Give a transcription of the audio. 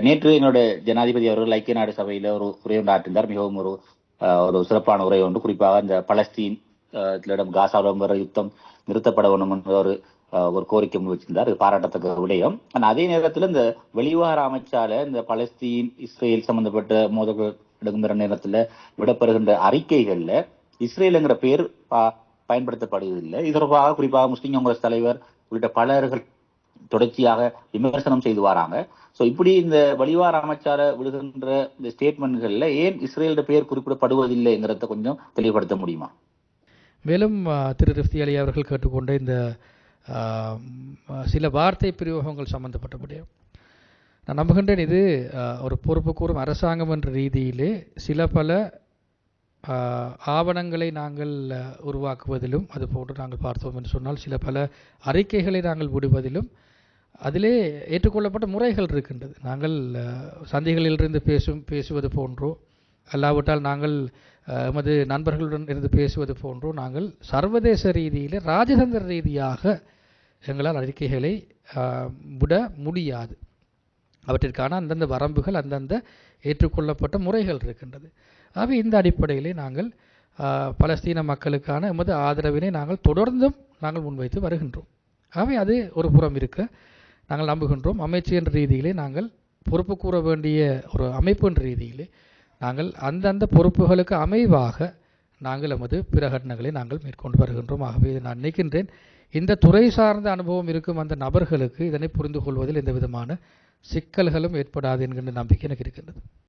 நேற்று என்னோட ஜனாதிபதி அவர்கள் ஐக்கிய நாடு சபையில ஒரு உரை ஒன்று ஆற்றினார் மிகவும் ஒரு ஒரு சிறப்பான உரை ஒன்று. குறிப்பாக இந்த பலஸ்தீன் இடம் காசாவிடம் வர யுத்தம் நிறுத்தப்பட வேண்டும் என்ற ஒரு ஒரு கோரிக்கை முன்வச்சிருந்தார் இது பாராட்டத்தக்க விடயம். ஆனால் அதே நேரத்தில் இந்த வெளிவார அமைச்சால இந்த பலஸ்தீன் இஸ்ரேல் சம்பந்தப்பட்ட மோதல்கள் எடுக்கின்ற நேரத்துல விடப்படுகின்ற அறிக்கைகள்ல இஸ்ரேலுங்கிற பேர் ப- பயன்படுத்தப்படுவதில்லை. இது தொடர்பாக குறிப்பாக முஸ்லிம் காங்கிரஸ் தலைவர் உள்ளிட்ட பலர்கள் தொடர்ச்சியாக விமர்சனம் செய்து வராங்க. ஸோ இப்படி இந்த வழிவார அமைச்சார விடுகின்ற இந்த ஸ்டேட்மெண்ட்களில் ஏன் இஸ்ரேலோட பெயர் குறிப்பிடப்படுவதில்லைங்கிறத கொஞ்சம் தெளிவுபடுத்த முடியுமா? மேலும் திரு ரிஃப்தி அலி அவர்கள் கேட்டுக்கொண்ட இந்த சில வார்த்தை பிரயோகங்கள் சம்பந்தப்பட்ட நான் நம்புகின்றேன் இது ஒரு பொறுப்பு கூறும் அரசாங்கம் என்ற ரீதியிலே சில பல ஆவணங்களை நாங்கள் உருவாக்குவதிலும் அதுபோன்று நாங்கள் பார்த்தோம் என்று சொன்னால் சில பல அறிக்கைகளை நாங்கள் விடுவதிலும் அதிலே ஏற்றுக்கொள்ளப்பட்ட முறைகள் இருக்கின்றது. நாங்கள் சந்தைகளிலிருந்து பேசும் பேசுவது போன்றோ அல்லாவிட்டால் நாங்கள் எமது நண்பர்களுடன் இருந்து பேசுவது போன்றோ நாங்கள் சர்வதேச ரீதியில் ராஜதந்திர ரீதியாக எங்களால் அறிக்கைகளை விட முடியாது. அவற்றிற்கான அந்தந்த வரம்புகள் அந்தந்த ஏற்றுக்கொள்ளப்பட்ட முறைகள் இருக்கின்றது. ஆகவே இந்த அடிப்படையிலே நாங்கள் பலஸ்தீன மக்களுக்கான எமது ஆதரவினை நாங்கள் தொடர்ந்தும் நாங்கள் முன்வைத்து வருகின்றோம். ஆகவே அது ஒரு புறம் இருக்க நாங்கள் நம்புகின்றோம். அமைச்சு என்ற ரீதியிலே நாங்கள் பொறுப்பு கூற வேண்டிய ஒரு அமைப்பு என்ற ரீதியிலே நாங்கள் அந்தந்த பொறுப்புகளுக்கு அமைவாக நாங்கள் எமது பிரகடனங்களை நாங்கள் மேற்கொண்டு வருகின்றோம். ஆகவே இதை நான் நினைக்கின்றேன். இந்த துறை சார்ந்த அனுபவம் இருக்கும் அந்த நபர்களுக்கு இதனை புரிந்து கொள்வதில் எந்த விதமான சிக்கல்களும் ஏற்படாது என்கின்ற நம்பிக்கை எனக்கு இருக்கின்றது.